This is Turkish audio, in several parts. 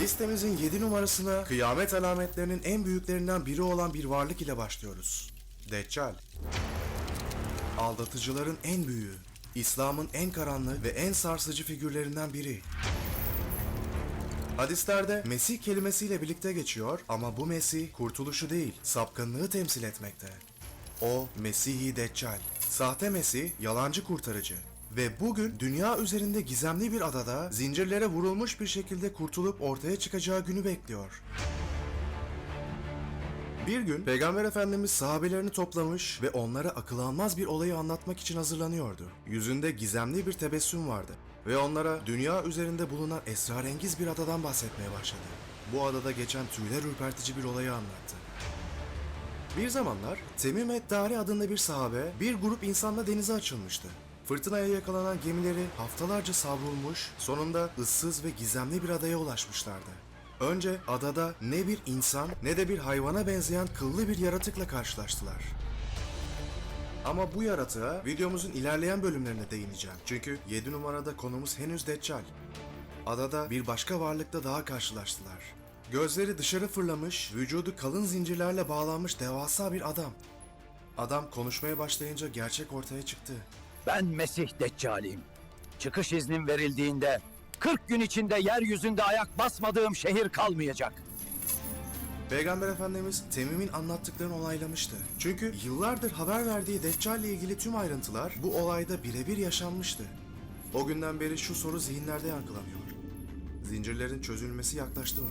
Listemizin 7 numarasına kıyamet alametlerinin en büyüklerinden biri olan bir varlık ile başlıyoruz. Deccal. Aldatıcıların en büyüğü, İslam'ın en karanlık ve en sarsıcı figürlerinden biri. Hadislerde Mesih kelimesiyle birlikte geçiyor ama bu Mesih kurtuluşu değil, sapkınlığı temsil etmekte. O Mesih-i Deccal, sahte Mesih, yalancı kurtarıcı. Ve bugün dünya üzerinde gizemli bir adada zincirlere vurulmuş bir şekilde kurtulup ortaya çıkacağı günü bekliyor. Bir gün Peygamber Efendimiz sahabelerini toplamış ve onlara akıl almaz bir olayı anlatmak için hazırlanıyordu. Yüzünde gizemli bir tebessüm vardı ve onlara dünya üzerinde bulunan esrarengiz bir adadan bahsetmeye başladı. Bu adada geçen tüyler ürpertici bir olayı anlattı. Bir zamanlar Temim Eddari adında bir sahabe bir grup insanla denize açılmıştı. Fırtınaya yakalanan gemileri haftalarca savrulmuş, sonunda ıssız ve gizemli bir adaya ulaşmışlardı. Önce adada ne bir insan ne de bir hayvana benzeyen kıllı bir yaratıkla karşılaştılar. Ama bu yaratığa videomuzun ilerleyen bölümlerine değineceğim. Çünkü 7 numarada konumuz henüz Deccal. Adada bir başka varlıkla daha karşılaştılar. Gözleri dışarı fırlamış, vücudu kalın zincirlerle bağlanmış devasa bir adam. Adam konuşmaya başlayınca gerçek ortaya çıktı. Ben Mesih Deccal'iyim. Çıkış iznim verildiğinde 40 gün içinde yeryüzünde ayak basmadığım şehir kalmayacak. Peygamber Efendimiz Temim'in anlattıklarını onaylamıştı. Çünkü yıllardır haber verdiği Deccal ile ilgili tüm ayrıntılar bu olayda birebir yaşanmıştı. O günden beri şu soru zihinlerde yankılanıyor. Zincirlerin çözülmesi yaklaştı mı?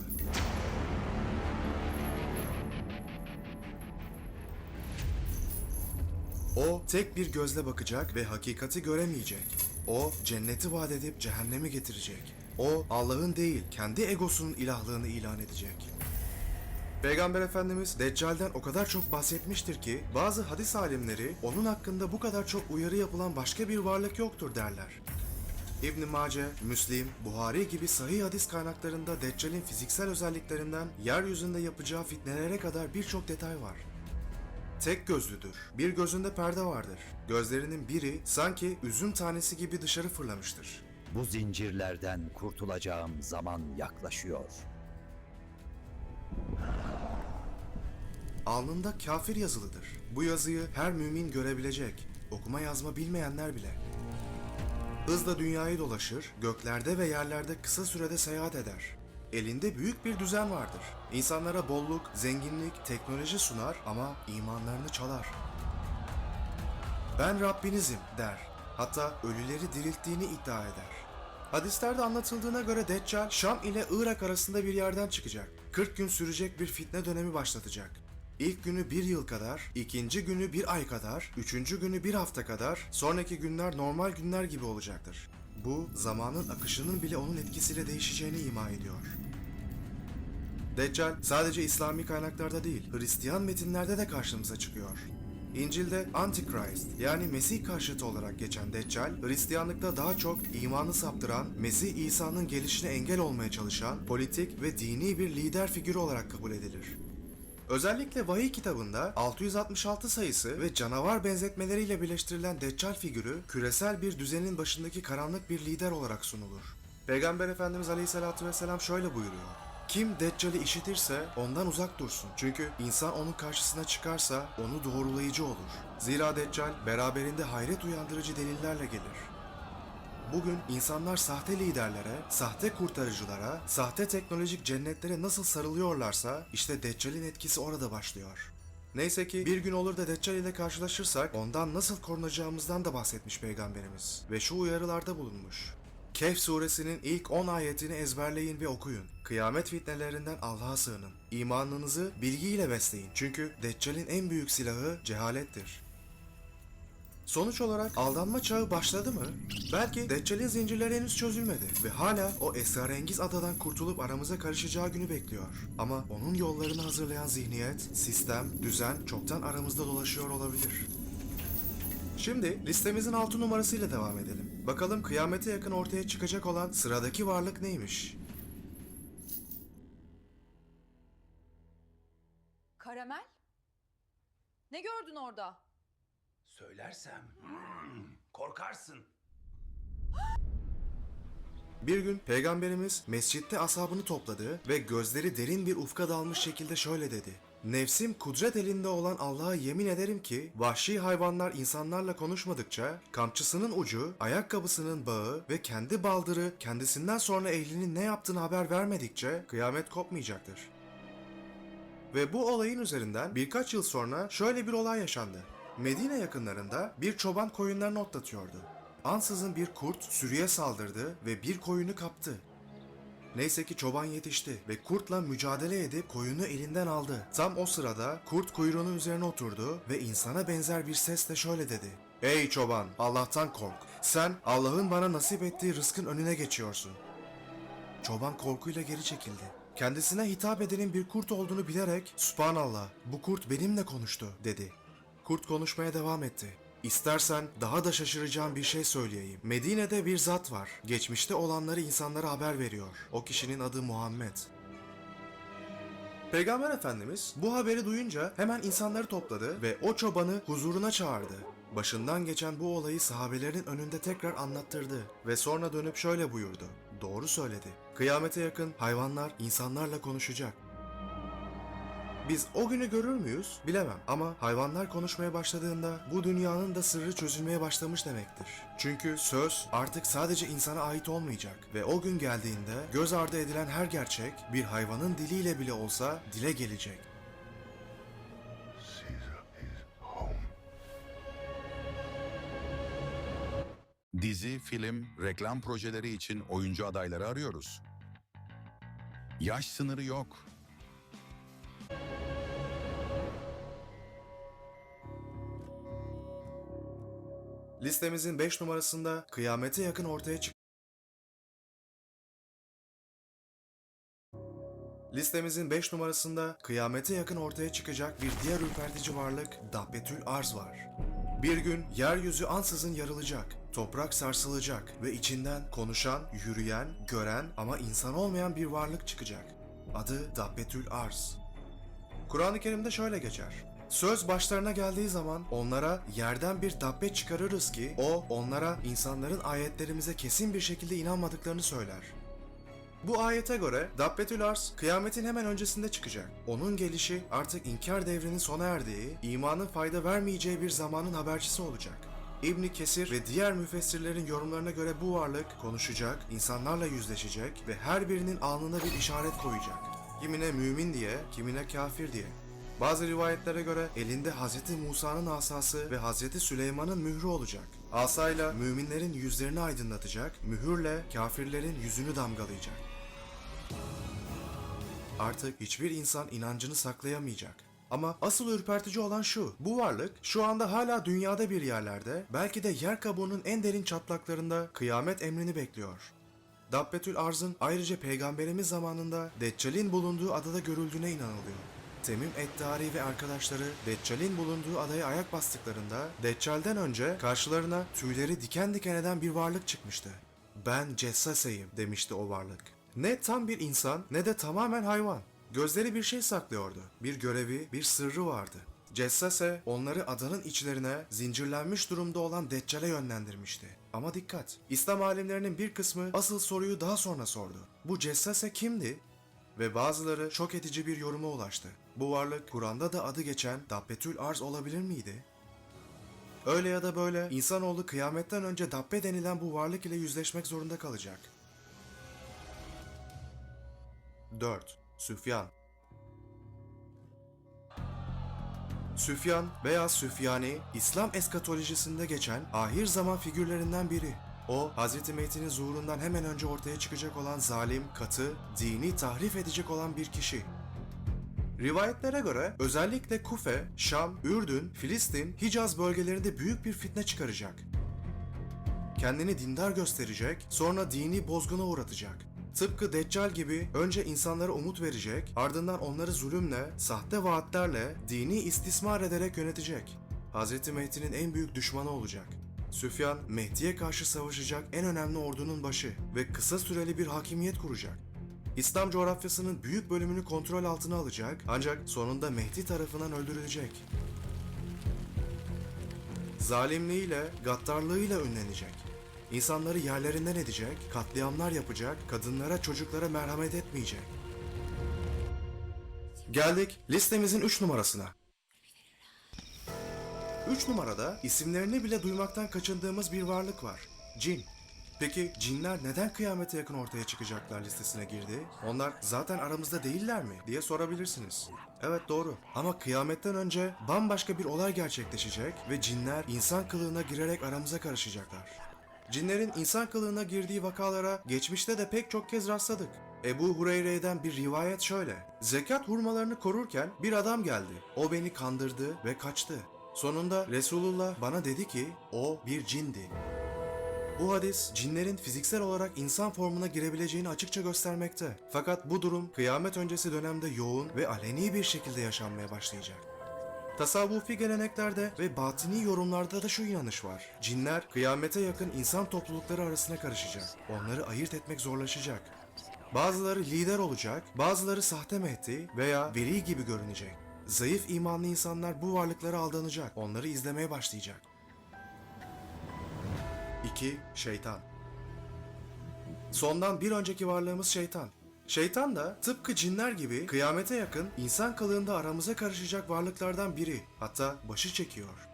O tek bir gözle bakacak ve hakikati göremeyecek. O cenneti vaat edip cehennemi getirecek. O Allah'ın değil kendi egosunun ilahlığını ilan edecek. Peygamber Efendimiz Deccal'den o kadar çok bahsetmiştir ki bazı hadis alimleri onun hakkında bu kadar çok uyarı yapılan başka bir varlık yoktur derler. İbn Mace, Müslim, Buhari gibi sahih hadis kaynaklarında Deccal'in fiziksel özelliklerinden yeryüzünde yapacağı fitnelere kadar birçok detay var. Tek gözlüdür. Bir gözünde perde vardır. Gözlerinin biri sanki üzüm tanesi gibi dışarı fırlamıştır. Bu zincirlerden kurtulacağım zaman yaklaşıyor. Alnında kafir yazılıdır. Bu yazıyı her mümin görebilecek. Okuma yazma bilmeyenler bile. Hızla dünyayı dolaşır, göklerde ve yerlerde kısa sürede seyahat eder. Elinde büyük bir düzen vardır. İnsanlara bolluk, zenginlik, teknoloji sunar ama imanlarını çalar. Ben Rabbinizim der. Hatta ölüleri dirilttiğini iddia eder. Hadislerde anlatıldığına göre Deccal, Şam ile Irak arasında bir yerden çıkacak. 40 gün sürecek bir fitne dönemi başlatacak. İlk günü bir yıl kadar, ikinci günü bir ay kadar, üçüncü günü bir hafta kadar, sonraki günler normal günler gibi olacaktır. Bu, zamanın akışının bile onun etkisiyle değişeceğini ima ediyor. Deccal sadece İslami kaynaklarda değil, Hristiyan metinlerde de karşımıza çıkıyor. İncil'de Antichrist yani Mesih karşıtı olarak geçen Deccal, Hristiyanlıkta daha çok imanı saptıran, Mesih İsa'nın gelişine engel olmaya çalışan politik ve dini bir lider figürü olarak kabul edilir. Özellikle vahiy kitabında 666 sayısı ve canavar benzetmeleriyle birleştirilen Deccal figürü küresel bir düzenin başındaki karanlık bir lider olarak sunulur. Peygamber Efendimiz Aleyhisselatü Vesselam şöyle buyuruyor. Kim Deccal'i işitirse ondan uzak dursun. Çünkü insan onun karşısına çıkarsa onu doğrulayıcı olur. Zira Deccal beraberinde hayret uyandırıcı delillerle gelir. Bugün insanlar sahte liderlere, sahte kurtarıcılara, sahte teknolojik cennetlere nasıl sarılıyorlarsa işte Deccal'in etkisi orada başlıyor. Neyse ki bir gün olur da Deccal ile karşılaşırsak ondan nasıl korunacağımızdan da bahsetmiş Peygamberimiz ve şu uyarılarda bulunmuş. Kehf suresinin ilk 10 ayetini ezberleyin ve okuyun. Kıyamet fitnelerinden Allah'a sığının. İmanınızı bilgiyle besleyin. Çünkü Deccal'in en büyük silahı cehalettir. Sonuç olarak aldanma çağı başladı mı? Belki Deccal'in zincirleri henüz çözülmedi ve hala o esrarengiz adadan kurtulup aramıza karışacağı günü bekliyor. Ama onun yollarını hazırlayan zihniyet, sistem, düzen çoktan aramızda dolaşıyor olabilir. Şimdi listemizin 6 numarasıyla devam edelim. Bakalım kıyamete yakın ortaya çıkacak olan sıradaki varlık neymiş? Karamel? Ne gördün orada? Söylersem hmm, korkarsın. Bir gün peygamberimiz mescitte ashabını topladı ve gözleri derin bir ufka dalmış şekilde şöyle dedi. Nefsim kudret elinde olan Allah'a yemin ederim ki vahşi hayvanlar insanlarla konuşmadıkça kamçısının ucu, ayakkabısının bağı ve kendi baldırı kendisinden sonra ehlinin ne yaptığını haber vermedikçe kıyamet kopmayacaktır. Ve bu olayın üzerinden birkaç yıl sonra şöyle bir olay yaşandı. Medine yakınlarında bir çoban koyunlarını otlatıyordu. Ansızın bir kurt sürüye saldırdı ve bir koyunu kaptı. Neyse ki çoban yetişti ve kurtla mücadele edip koyunu elinden aldı. Tam o sırada kurt kuyruğunun üzerine oturdu ve insana benzer bir sesle şöyle dedi. Ey çoban Allah'tan kork. Sen Allah'ın bana nasip ettiği rızkın önüne geçiyorsun. Çoban korkuyla geri çekildi. Kendisine hitap edenin bir kurt olduğunu bilerek Subhanallah bu kurt benimle konuştu dedi. Kurt konuşmaya devam etti. İstersen daha da şaşıracağım bir şey söyleyeyim. Medine'de bir zat var. Geçmişte olanları insanlara haber veriyor. O kişinin adı Muhammed. Peygamber Efendimiz bu haberi duyunca hemen insanları topladı ve o çobanı huzuruna çağırdı. Başından geçen bu olayı sahabelerin önünde tekrar anlattırdı ve sonra dönüp şöyle buyurdu. Doğru söyledi. Kıyamete yakın hayvanlar insanlarla konuşacak. Biz o günü görür müyüz? Bilemem ama hayvanlar konuşmaya başladığında bu dünyanın da sırrı çözülmeye başlamış demektir. Çünkü söz artık sadece insana ait olmayacak ve o gün geldiğinde göz ardı edilen her gerçek bir hayvanın diliyle bile olsa dile gelecek. Dizi, film, reklam projeleri için oyuncu adayları arıyoruz. Yaş sınırı yok. Listemizin 5 numarasında kıyamete yakın ortaya çık Listemizin 5 numarasında kıyamete yakın ortaya çıkacak bir diğer ürpertici varlık Dabbetül Arz var. Bir gün yeryüzü ansızın yarılacak, toprak sarsılacak ve içinden konuşan, yürüyen, gören ama insan olmayan bir varlık çıkacak. Adı Dabbetül Arz. Kur'an-ı Kerim'de şöyle geçer. Söz başlarına geldiği zaman onlara yerden bir dabbe çıkarırız ki o onlara insanların ayetlerimize kesin bir şekilde inanmadıklarını söyler. Bu ayete göre Dabbetül Arz kıyametin hemen öncesinde çıkacak. Onun gelişi artık inkar devrinin sona erdiği, imanın fayda vermeyeceği bir zamanın habercisi olacak. İbni Kesir ve diğer müfessirlerin yorumlarına göre bu varlık konuşacak, insanlarla yüzleşecek ve her birinin alnına bir işaret koyacak. Kimine mümin diye, kimine kafir diye. Bazı rivayetlere göre elinde Hz. Musa'nın asası ve Hz. Süleyman'ın mührü olacak. Asayla müminlerin yüzlerini aydınlatacak, mühürle kafirlerin yüzünü damgalayacak. Artık hiçbir insan inancını saklayamayacak. Ama asıl ürpertici olan şu. Bu varlık şu anda hala dünyada bir yerlerde, belki de yer kabuğunun en derin çatlaklarında kıyamet emrini bekliyor. Dabbetül Arz'ın ayrıca peygamberimiz zamanında Deccal'in bulunduğu adada görüldüğüne inanılıyor. Temim Eddari ve arkadaşları Deccal'in bulunduğu adaya ayak bastıklarında Deccal'den önce karşılarına tüyleri diken diken eden bir varlık çıkmıştı. Ben Cessase'yim demişti o varlık. Ne tam bir insan ne de tamamen hayvan. Gözleri bir şey saklıyordu. Bir görevi, bir sırrı vardı. Cessase onları adanın içlerine zincirlenmiş durumda olan Deccal'e yönlendirmişti. Ama dikkat! İslam alimlerinin bir kısmı asıl soruyu daha sonra sordu. Bu Cessase kimdi? Ve bazıları şok edici bir yoruma ulaştı. Bu varlık Kur'an'da da adı geçen Dabbetül Arz olabilir miydi? Öyle ya da böyle insanoğlu kıyametten önce Dabbe denilen bu varlık ile yüzleşmek zorunda kalacak. 4. Süfyan Süfyan veya Süfyani, İslam eskatolojisinde geçen ahir zaman figürlerinden biri. O, Hz. Mehdi'nin zuhurundan hemen önce ortaya çıkacak olan zalim, katı, dini tahrif edecek olan bir kişi. Rivayetlere göre özellikle Kufe, Şam, Ürdün, Filistin, Hicaz bölgelerinde büyük bir fitne çıkaracak. Kendini dindar gösterecek, sonra dini bozguna uğratacak. Tıpkı Deccal gibi önce insanlara umut verecek, ardından onları zulümle, sahte vaatlerle, dini istismar ederek yönetecek. Hz. Mehdi'nin en büyük düşmanı olacak. Süfyan, Mehdi'ye karşı savaşacak en önemli ordunun başı ve kısa süreli bir hakimiyet kuracak. İslam coğrafyasının büyük bölümünü kontrol altına alacak ancak sonunda Mehdi tarafından öldürülecek. Zalimliğiyle, gaddarlığıyla ünlenecek. İnsanları yerlerinden edecek, katliamlar yapacak, kadınlara çocuklara merhamet etmeyecek. Geldik listemizin 3 numarasına. 3 numarada isimlerini bile duymaktan kaçındığımız bir varlık var. Cin. Peki cinler neden kıyamete yakın ortaya çıkacaklar listesine girdi? Onlar zaten aramızda değiller mi diye sorabilirsiniz. Evet doğru. Ama kıyametten önce bambaşka bir olay gerçekleşecek ve cinler insan kılığına girerek aramıza karışacaklar. Cinlerin insan kılığına girdiği vakalara geçmişte de pek çok kez rastladık. Ebu Hureyre'den bir rivayet şöyle. Zekat hurmalarını korurken bir adam geldi. O beni kandırdı ve kaçtı. Sonunda Resulullah bana dedi ki o bir cindi. Bu hadis cinlerin fiziksel olarak insan formuna girebileceğini açıkça göstermekte. Fakat bu durum kıyamet öncesi dönemde yoğun ve aleni bir şekilde yaşanmaya başlayacak. Tasavvufi geleneklerde ve batini yorumlarda da şu inanış var. Cinler kıyamete yakın insan toplulukları arasına karışacak. Onları ayırt etmek zorlaşacak. Bazıları lider olacak, bazıları sahte mehdi veya veli gibi görünecek. Zayıf imanlı insanlar bu varlıklara aldanacak, onları izlemeye başlayacak. 2. Şeytan Sondan bir önceki varlığımız şeytan. Şeytan da tıpkı cinler gibi kıyamete yakın insan kılığında aramıza karışacak varlıklardan biri. Hatta başı çekiyor.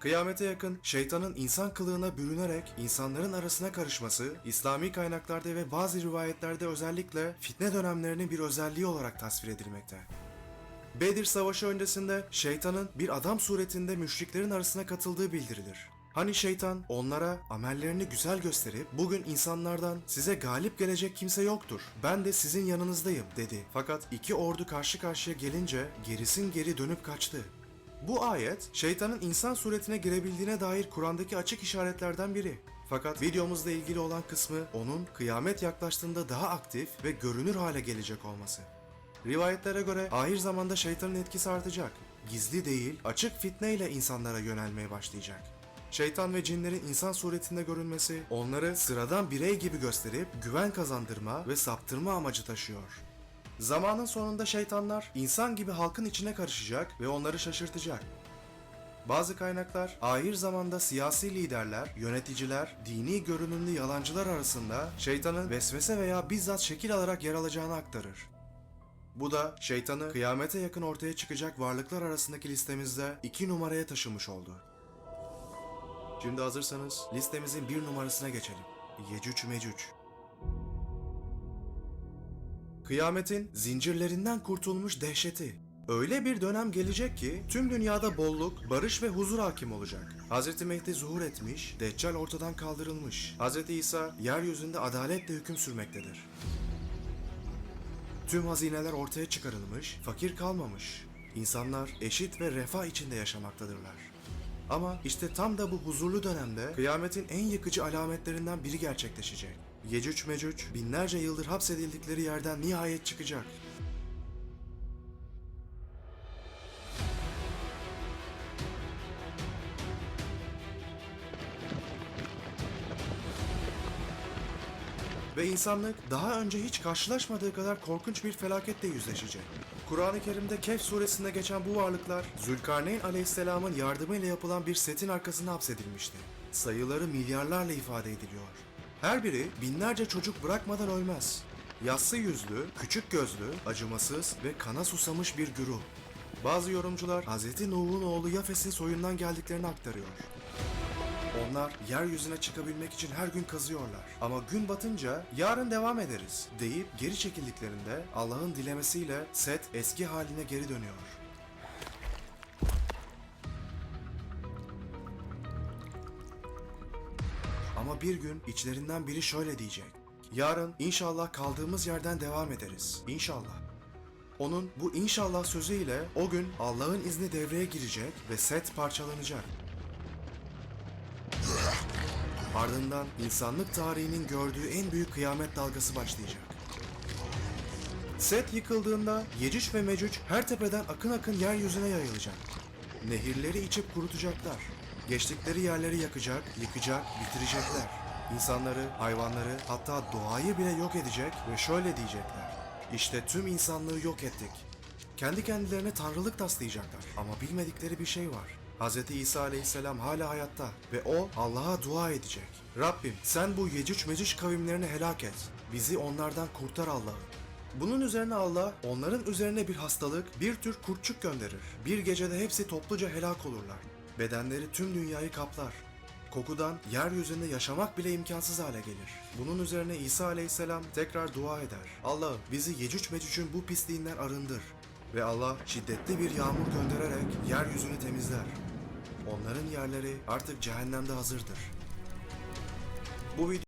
Kıyamete yakın şeytanın insan kılığına bürünerek insanların arasına karışması, İslami kaynaklarda ve bazı rivayetlerde özellikle fitne dönemlerinin bir özelliği olarak tasvir edilmekte. Bedir Savaşı öncesinde şeytanın bir adam suretinde müşriklerin arasına katıldığı bildirilir. Hani şeytan onlara amellerini güzel gösterip bugün insanlardan size galip gelecek kimse yoktur. Ben de sizin yanınızdayım dedi. Fakat iki ordu karşı karşıya gelince gerisin geri dönüp kaçtı. Bu ayet şeytanın insan suretine girebildiğine dair Kur'an'daki açık işaretlerden biri. Fakat videomuzla ilgili olan kısmı onun kıyamet yaklaştığında daha aktif ve görünür hale gelecek olması. Rivayetlere göre ahir zamanda şeytanın etkisi artacak. Gizli değil, açık fitne ile insanlara yönelmeye başlayacak. Şeytan ve cinlerin insan suretinde görünmesi onları sıradan birey gibi gösterip güven kazandırma ve saptırma amacı taşıyor. Zamanın sonunda şeytanlar insan gibi halkın içine karışacak ve onları şaşırtacak. Bazı kaynaklar ahir zamanda siyasi liderler, yöneticiler, dini görünümlü yalancılar arasında şeytanın vesvese veya bizzat şekil alarak yer alacağını aktarır. Bu da şeytanı kıyamete yakın ortaya çıkacak varlıklar arasındaki listemizde iki numaraya taşımış oldu. Şimdi hazırsanız listemizin bir numarasına geçelim. Yecüc Mecüc. Kıyametin zincirlerinden kurtulmuş dehşeti. Öyle bir dönem gelecek ki tüm dünyada bolluk, barış ve huzur hakim olacak. Hz. Mehdi zuhur etmiş, Deccal ortadan kaldırılmış. Hz. İsa yeryüzünde adaletle hüküm sürmektedir. Tüm hazineler ortaya çıkarılmış, fakir kalmamış. İnsanlar eşit ve refah içinde yaşamaktadırlar. Ama işte tam da bu huzurlu dönemde kıyametin en yıkıcı alametlerinden biri gerçekleşecek. Yecüc Mecüc binlerce yıldır hapsedildikleri yerden nihayet çıkacak. İnsanlık daha önce hiç karşılaşmadığı kadar korkunç bir felaketle yüzleşecek. Kur'an-ı Kerim'de Kehf suresinde geçen bu varlıklar Zülkarneyn aleyhisselamın yardımıyla yapılan bir setin arkasına hapsedilmişti. Sayıları milyarlarla ifade ediliyor. Her biri binlerce çocuk bırakmadan ölmez. Yassı yüzlü, küçük gözlü, acımasız ve kana susamış bir güruh. Bazı yorumcular Hz. Nuh'un oğlu Yafes'in soyundan geldiklerini aktarıyor. Onlar yeryüzüne çıkabilmek için her gün kazıyorlar. Ama gün batınca yarın devam ederiz deyip geri çekildiklerinde Allah'ın dilemesiyle set eski haline geri dönüyor. Ama bir gün içlerinden biri şöyle diyecek. Yarın inşallah kaldığımız yerden devam ederiz. İnşallah. Onun bu inşallah sözüyle o gün Allah'ın izni devreye girecek ve set parçalanacak. Ardından insanlık tarihinin gördüğü en büyük kıyamet dalgası başlayacak. Set yıkıldığında Yecüc ve Mecüc her tepeden akın akın yeryüzüne yayılacak. Nehirleri içip kurutacaklar. Geçtikleri yerleri yakacak, yıkacak, bitirecekler. İnsanları, hayvanları, hatta doğayı bile yok edecek ve şöyle diyecekler. İşte tüm insanlığı yok ettik. Kendi kendilerine tanrılık taslayacaklar ama bilmedikleri bir şey var. Hz. İsa aleyhisselam hala hayatta ve o Allah'a dua edecek. Rabbim sen bu Yecüc Mecüc kavimlerini helak et. Bizi onlardan kurtar Allah'ım. Bunun üzerine Allah onların üzerine bir hastalık, bir tür kurtçuk gönderir. Bir gecede hepsi topluca helak olurlar. Bedenleri tüm dünyayı kaplar. Kokudan yeryüzünde yaşamak bile imkansız hale gelir. Bunun üzerine İsa aleyhisselam tekrar dua eder. Allah'ım bizi Yecüc Mecüc'ün bu pisliğinden arındır. Ve Allah şiddetli bir yağmur göndererek yeryüzünü temizler. Onların yerleri artık cehennemde hazırdır. Bu video